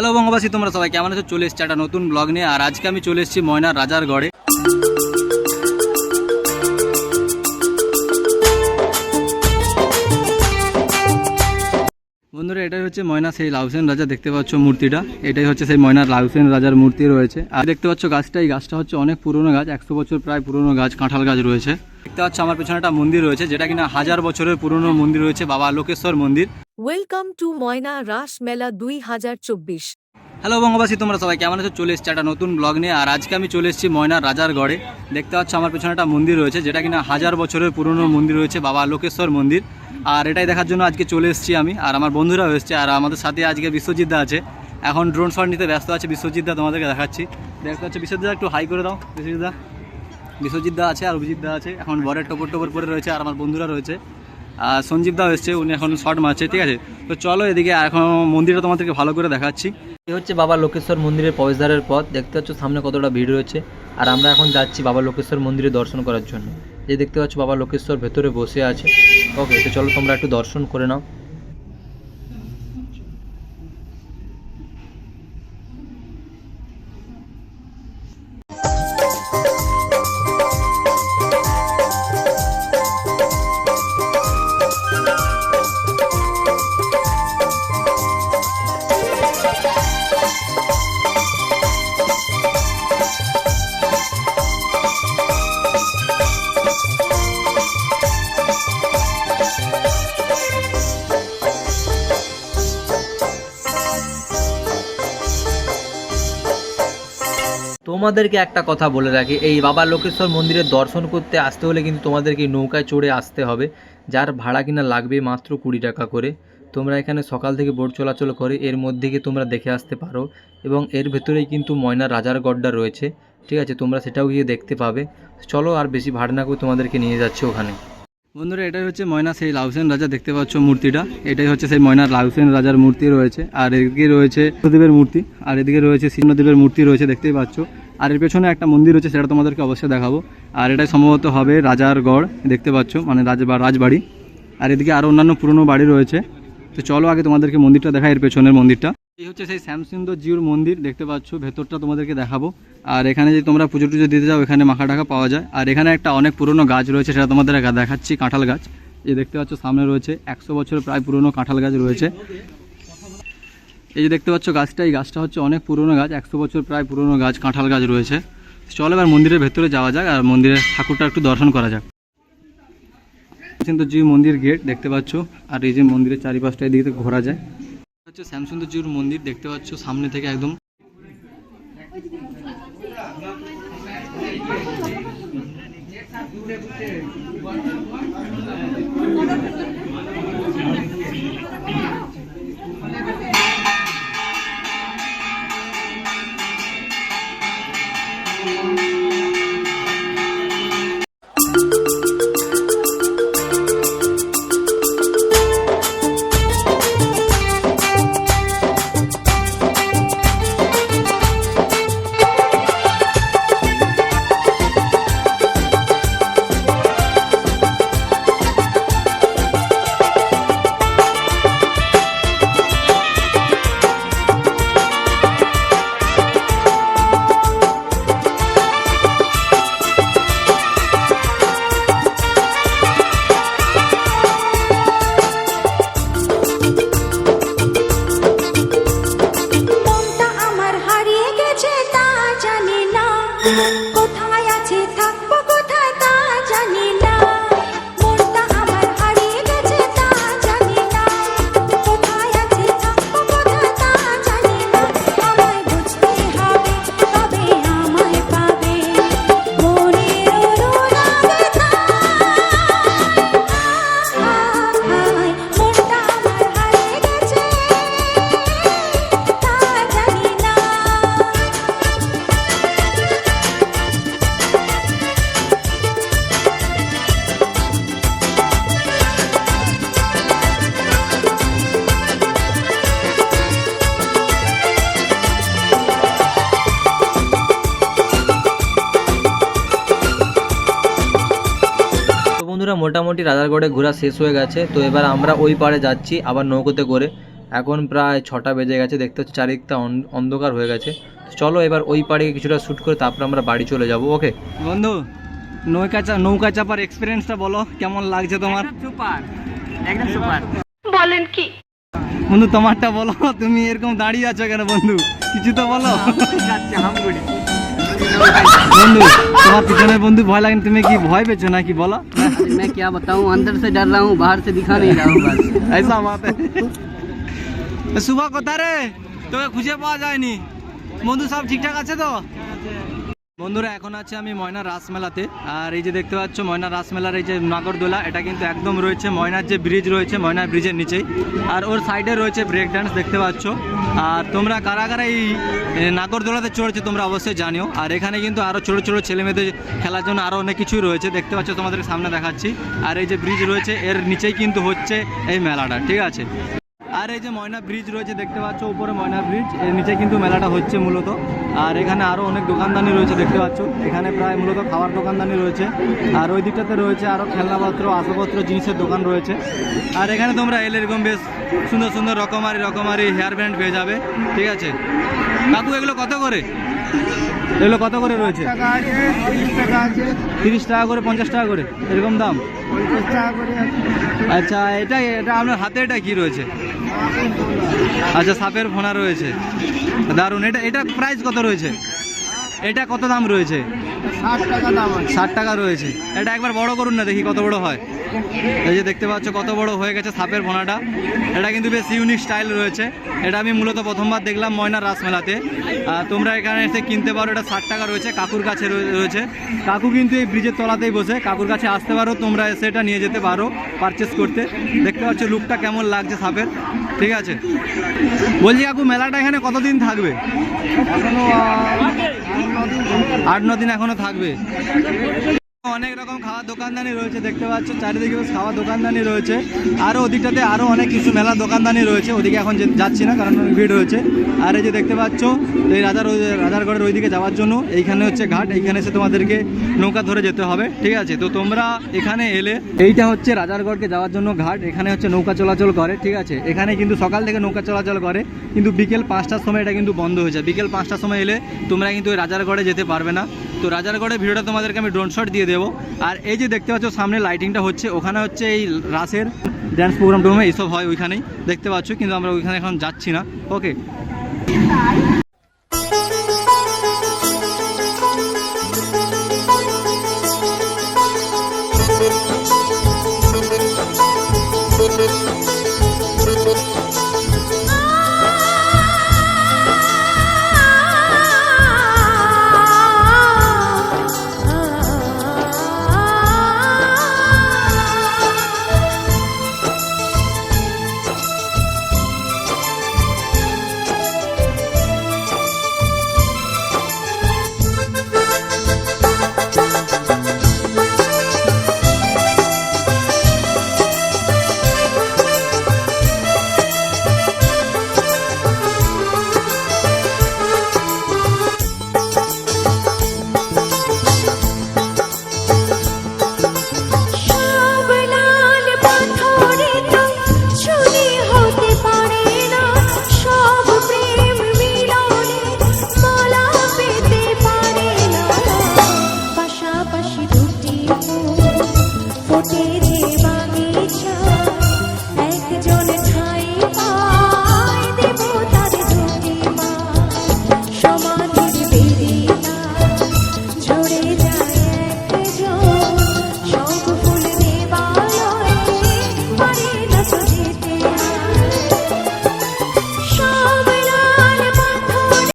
Hello বঙ্গবাসী, তোমরা সবাই কেমন আছো? চলে এসছি একটা নতুন ব্লগ নিয়ে, আর আজকে আমি চলে এসেছি ময়নার রাজার গড়ে বন্ধুরা এটাই হচ্ছে ময়না সেই লাউসেন রাজা দেখতে পাচ্ছ মূর্তিটা। এটাই হচ্ছে সেই ময়নার লাউসেন রাজার মূর্তি রয়েছে। আর দেখতে পাচ্ছ গাছটা এই গাছটা হচ্ছে অনেক পুরনো গাছ একশো বছর প্রায় পুরনো গাছ কাঁঠাল গাছ রয়েছে। দেখতে পাচ্ছ আমার পেছনে একটা মন্দির রয়েছে যেটা কিনা হাজার বছরের পুরনো মন্দির রয়েছে বাবা লোকেশ্বর মন্দির। ওয়েলকাম টু ময়না রাস মেলা দুই হাজার চব্বিশ। হ্যালো বঙ্গবাসী তোমরা সবাই কেমন আছো? চলে এসছি একটা নতুন ব্লগ নিয়ে আর আজকে আমি চলে এসেছি ময়নার রাজার গড়ে। দেখতে পাচ্ছ আমার পেছনে একটা মন্দির রয়েছে যেটা কিনা হাজার বছরের পুরনো মন্দির রয়েছে বাবা লোকেশ্বর মন্দির। আর এটাই দেখার জন্য আজকে চলে এসেছি আমি, আর আমার বন্ধুরাও এসছে, আর আমাদের সাথে আজকে বিশ্বজিৎ দা আছে। এখন ড্রোন শট নিতে ব্যস্ত আছে বিশ্বজিৎ দা, তোমাদেরকে দেখাচ্ছি। দেখতে পাচ্ছ, বিশ্বজিৎ দা একটু হাই করে দাও, বিশ্বজিৎ দা। বিশ্বজিৎ দা আছে, আর অভিজিৎ দা আছে, এখন বরের টপর টপর পরে রয়েছে, আর আমার বন্ধুরা রয়েছে। আর সঞ্জীব দাও এসছে, উনি এখন শর্ট মারছে, ঠিক আছে? তো চলো এদিকে এখন মন্দিরটা তোমাদেরকে ভালো করে দেখাচ্ছি। এই হচ্ছে বাবা লোকেশ্বর মন্দিরের প্রবেশদ্বারের পথ, দেখতে পাচ্ছ সামনে কতটা ভিড় রয়েছে। আর আমরা এখন যাচ্ছি বাবা লোকেশ্বর মন্দিরে দর্শন করার জন্য। এই দেখতে পাচ্ছ বাবা লোকেশ্বর ভেতরে বসে আছে। ওকে তো চলো তোমরা একটু দর্শন করে নাও। তোমাদেরকে একটা কথা বলে রাখি, এই বাবা লোকেশ্বর মন্দিরের দর্শন করতে আসতে হলে কিন্তু তোমাদেরকে নৌকায় চড়ে আসতে হবে। যার ভাড়া কিনা লাগবে মাত্র কুড়ি টাকা করে। তোমরা এখানে সকাল থেকে বোট চলাচল করে, এর মধ্যে গিয়ে তোমরা দেখে আসতে পারো। এবং এর ভেতরেই কিন্তু ময়না রাজার গড্ডা রয়েছে। ঠিক আছে, তোমরা সেটাও গিয়ে দেখতে পাবে। চলো আর বেশি ভাড়া না করে তোমাদেরকে নিয়ে যাচ্ছে ওখানে। বন্ধুরা, এটাই হচ্ছে ময়না, সেই লাউসেন রাজা দেখতে পাচ্ছ মূর্তিটা। এটাই হচ্ছে সেই ময়নার লাউসেন রাজার মূর্তি রয়েছে। আর এদিকে রয়েছে দেবের মূর্তি, আর এদিকে রয়েছে সিংহদেবের মূর্তি রয়েছে, দেখতেই পাচ্ছ। আর এর পেছনে একটা মন্দির রয়েছে, সেটা তোমাদেরকে অবশ্যই দেখাবো। আর এটাই সম্ভবত হবে রাজার গড়, দেখতে পাচ্ছ মানে রাজ বা রাজবাড়ি। আর এদিকে আরও অন্যান্য পুরনো বাড়ি রয়েছে। তো চলো আগে তোমাদেরকে মন্দিরটা দেখাই, এর পেছনের মন্দিরটা। এই হচ্ছে সেই শ্যামসুন্দর জিউর মন্দির, দেখতে পাচ্ছ, ভেতরটা তোমাদেরকে দেখাবো। আর এখানে যদি তোমরা পুজো টুজো দিতে যাও, এখানে মাখা টাকা পাওয়া যায়। আর এখানে একটা অনেক পুরনো গাছ রয়েছে, সেটা তোমাদের দেখাচ্ছি, কাঁঠাল গাছ। এই দেখতে পাচ্ছ, সামনে রয়েছে একশো বছর প্রায় পুরনো কাঁঠাল গাছ রয়েছে। এই যে দেখতে পাচ্ছ গাছটা, এই গাছটা হচ্ছে অনেক পুরনো গাছ, একশো বছর প্রায় পুরনো গাছ, কাঁঠাল গাছ রয়েছে। চলো এবার মন্দিরের ভেতরে যাওয়া যাক, আর মন্দিরের ঠাকুরটা একটু দর্শন করা যাক। কিন্তু জি মন্দির গেট দেখতে পাচ্ছ, আর এই যে মন্দিরের চারিপাশটা এদিকে ঘোরা যায়। হচ্ছে শ্যামসুন্দর শ্যামসুন্দরজির মন্দির দেখতে পাচ্ছ, সামনে থেকে একদম কোথায় আছে থাকব? মোটামুটি রাজারগড়ে ঘোরা শেষ হয়ে গেছে তো এবার আমরা ওই পাড়ে যাচ্ছি আবার নৌকোতে করে। এখন প্রায় ছটা বেজে গেছে দেখতে হচ্ছে চারিদিকটা অন্ধকার হয়ে গেছে। চলো এবার ওই পাড়ে কিছুটা শ্যুট করে তারপর আমরা বাড়ি চলে যাব ওকে? বন্ধু নৌকা চা নৌকা চাপার এক্সপিরিয়েন্সটা বলো কেমন লাগছে তোমার? সুপার একদম সুপার। বন্ধু তোমারটা বলো তুমি এরকম দাঁড়িয়ে আছো কেন বন্ধু? কিছু তো বলো। বন্ধু তোমার পিছনে বন্ধু ভয় লাগে তুমি কি ভয় পেছো নাকি বলো मैं क्या बताऊं अंदर से डर रहा हूँ बाहर से दिखा नहीं रहा हूँ बस ऐसा बात है শুভ কোথা রে তোকে খুঁজে পাওয়া যায়নি বন্ধু সব ঠিকঠাক আছে তো বন্ধুরা, এখন আছে আমি ময়না রাসমেলাতে। আর এই যে দেখতে পাচ্ছ ময়না রাসমেলার এই যে নাগরদোলা, এটা কিন্তু একদম রয়েছে ময়নার যে ব্রিজ রয়েছে, ময়নার ব্রিজের নিচেই। আর ওর সাইডে রয়েছে ব্রেক ডান্স দেখতে পাচ্ছ। আর তোমরা কারা কারা এই নাগরদোলাতে চড়ছে তোমরা অবশ্যই জানিও। আর এখানে কিন্তু আরও ছোটো ছোটো ছেলেমেয়েদের খেলার জন্য আরও অনেক কিছুই রয়েছে, দেখতে পাচ্ছ তোমাদের সামনে দেখাচ্ছি। আর এই যে ব্রিজ রয়েছে, এর নিচেই কিন্তু হচ্ছে এই মেলাটা, ঠিক আছে? আর এই যে ময়না ব্রিজ রয়েছে, দেখতে পাচ্ছ উপরে ময়না ব্রিজের নিচে কিন্তু মেলাটা হচ্ছে মূলত। আর এখানে আরও অনেক দোকানদানি রয়েছে, দেখতে পাচ্ছ। এখানে প্রায় মূলত খাবার দোকানদানি রয়েছে। আর ওই দিকটাতে রয়েছে আরও খেলনাপত্র, আসবাবপত্র, জিনিসের দোকান রয়েছে। আর এখানে তোমরা এলে এরকম বেশ সুন্দর সুন্দর রকমারি রকমারি হেয়ার ব্যান্ড পেয়ে যাবে, ঠিক আছে? কাকু, এগুলো কত করে? এগুলো কত করে রয়েছে? তিরিশ টাকা করে পঞ্চাশ টাকা করে এরকম দাম? আচ্ছা এটা এটা আপনার হাতে এটা কি রয়েছে? আচ্ছা সাপের ফোনা রয়েছে। দারুণ এটা এটা প্রাইস কত রয়েছে? এটা কত দাম রয়েছে? ষাট টাকা রয়েছে। এটা একবার বড় করুন না দেখি কত বড় হয়। এই যে দেখতে পাচ্ছ কত বড় হয়ে গেছে সাপের ফোনাটা এটা কিন্তু বেশ ইউনিক স্টাইল রয়েছে। এটা আমি মূলত প্রথমবার দেখলাম ময়না রাসমেলাতে। তোমরা এখানে এসে কিনতে পারো এটা ষাট টাকা রয়েছে কাকুর কাছে রয়ে- রয়েছে। কাকু কিন্তু এই ব্রিজের তলাতেই বসে। কাকুর কাছে আসতে পারো তোমরা এসে এটা নিয়ে যেতে পারো পারচেস করতে। দেখতে পাচ্ছ লুকটা কেমন লাগছে সাপের। ঠিক আছে? বলছি কাকু মেলাটা এখানে কতদিন থাকবে? আট ন দিন এখনও থাকবে? অনেক রকম খাওয়ার দোকানদানি রয়েছে, দেখতে পাচ্ছ। চারিদিকে খাওয়ার দোকানদানি রয়েছে। আরও ওদিকটাতে আরও অনেক কিছু মেলা দোকানদানি রয়েছে। ওদিকে এখন যাচ্ছি না, কারণ ভিড় রয়েছে। আর এই যে দেখতে পাচ্ছ, এই রাজার রাজারগড়ের ওইদিকে যাওয়ার জন্য, এইখানে হচ্ছে ঘাট, এইখানে এসে তোমাদেরকে নৌকা ধরে যেতে হবে, ঠিক আছে? তো তোমরা এখানে এলে, এইটা হচ্ছে রাজারগড়কে যাওয়ার জন্য ঘাট, এখানে হচ্ছে নৌকা চলাচল করে, ঠিক আছে? এখানে কিন্তু সকাল থেকে নৌকা চলাচল করে, কিন্তু বিকেল পাঁচটার সময় এটা কিন্তু বন্ধ হয়ে যায়। বিকেল পাঁচটার সময় এলে তোমরা কিন্তু ওই রাজারগড়ে যেতে পারবে না। তো রাজারগড়ে ভিডিওটা তোমাদেরকে আমি ড্রোন শট দিয়ে দেবো। আর এই যে দেখতে পাচ্ছ, সামনে লাইটিংটা হচ্ছে, ওখানে হচ্ছে এই রাসের ড্যান্স প্রোগ্রাম টোগ্রাম এইসব হয় ওইখানেই। দেখতে পাচ্ছ, কিন্তু আমরা ওইখানে এখন যাচ্ছি না। ওকে